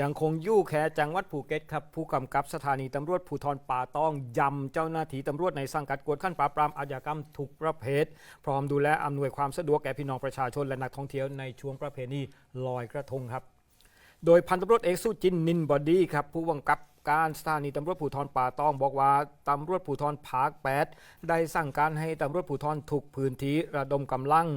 ยังคงยู่แคจังหวัดภูเก็ตครับผู้กำกับสถานีตำรวจภูธรป่าตองยำเจ้าหน้าที่ตำรวจในสังกัดกวดขั้นปราบปรามอาชญากรรมทุกประเภท พร้อมดูแลอำนวยความสะดวกแก่พี่น้องประชาชนและนักท่องเที่ยวในช่วงประเพณีลอยกระทงครับ โดยพันตำรวจเอกสุจินนินบอดี้ครับผู้กำกับ การสถานีตำรวจภูธรป่าตอง บอกว่าตำรวจภูธรภาค8ได้สั่งการให้ตำรวจภูธรทุกพื้นที่ระดมกำลัง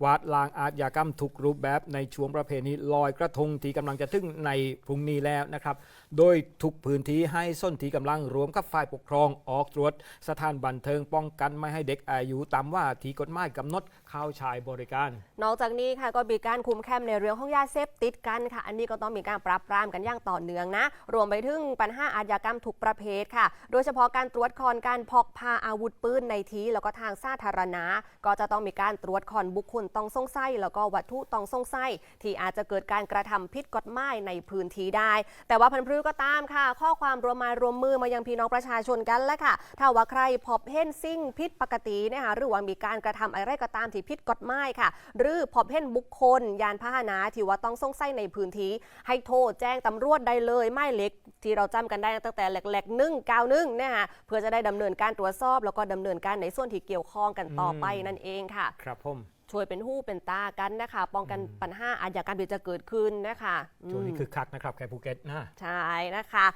กวาดล้างอาชญากรรมทุกรูปแบบในช่วงประเพณีลอยกระทงที่กำลังจะถึงในพรุ่งนี้แล้วนะครับ โดยทุกพื้นที่ให้ส้นที่กำลังรวมกับฝ่ายปกครองออกตรวจ สถานบันเทิงป้องกันไม่ให้เด็กอายุต่ำว่าที่กฎหมายกำหนดเข้าชายบริการ นอกจากนี้ค่ะก็มีการคุมเข้มในเรื่องของยาเสพติดกันค่ะ อันนี้ก็ต้องมีการปราบปรามกันอย่างต่อเนื่องนะ รวมไปถึงปัญหา5 อาชญากรรมทุกประเภทค่ะ โดยเฉพาะการตรวจคอนการพกพาอาวุธปืนในที่แล้วก็ทางสาธารณะ ก็จะต้องมีการตรวจคอนบุคคลต้องสงสัยแล้วก็วัตถุต้องสงสัยที่อาจจะเกิดการกระทำผิดกฎหมายในพื้นที่ได้ แต่ว่าพันธุ์พรื้ก็ตามค่ะ ข้อความรวมมารวมมือมายังพี่น้องประชาชนกันแล้วค่ะ ถ้าว่าใครพบเห็นสิ่งผิดปกตินะคะหรือว่ามีการกระทำอะไรก็ตามที่ผิดกฎหมายค่ะ หรือพบเห็นบุคคล ยานพาหนะที่ว่าต้องสงสัยในพื้นที่ให้โทรแจ้งตำรวจได้เลยไม่เล็กที่เราจำกันได้ตั้งแต่แหลกๆนึ่งเก้านึ่งนะคะเพื่อจะได้ดำเนินการตรวจสอบแล้วก็ดำเนินการในส่วนที่เกี่ยวข้องกันต่อไปนั่นเองค่ะ ครับผมช่วยเป็นหู้เป็นตากันนะคะ ป้องกันปัญหาอาชญากรรมที่จะเกิดขึ้นนะคะอืมช่วงนี้คือคักนะครับแค่ภูเก็ตนะใช่นะคะ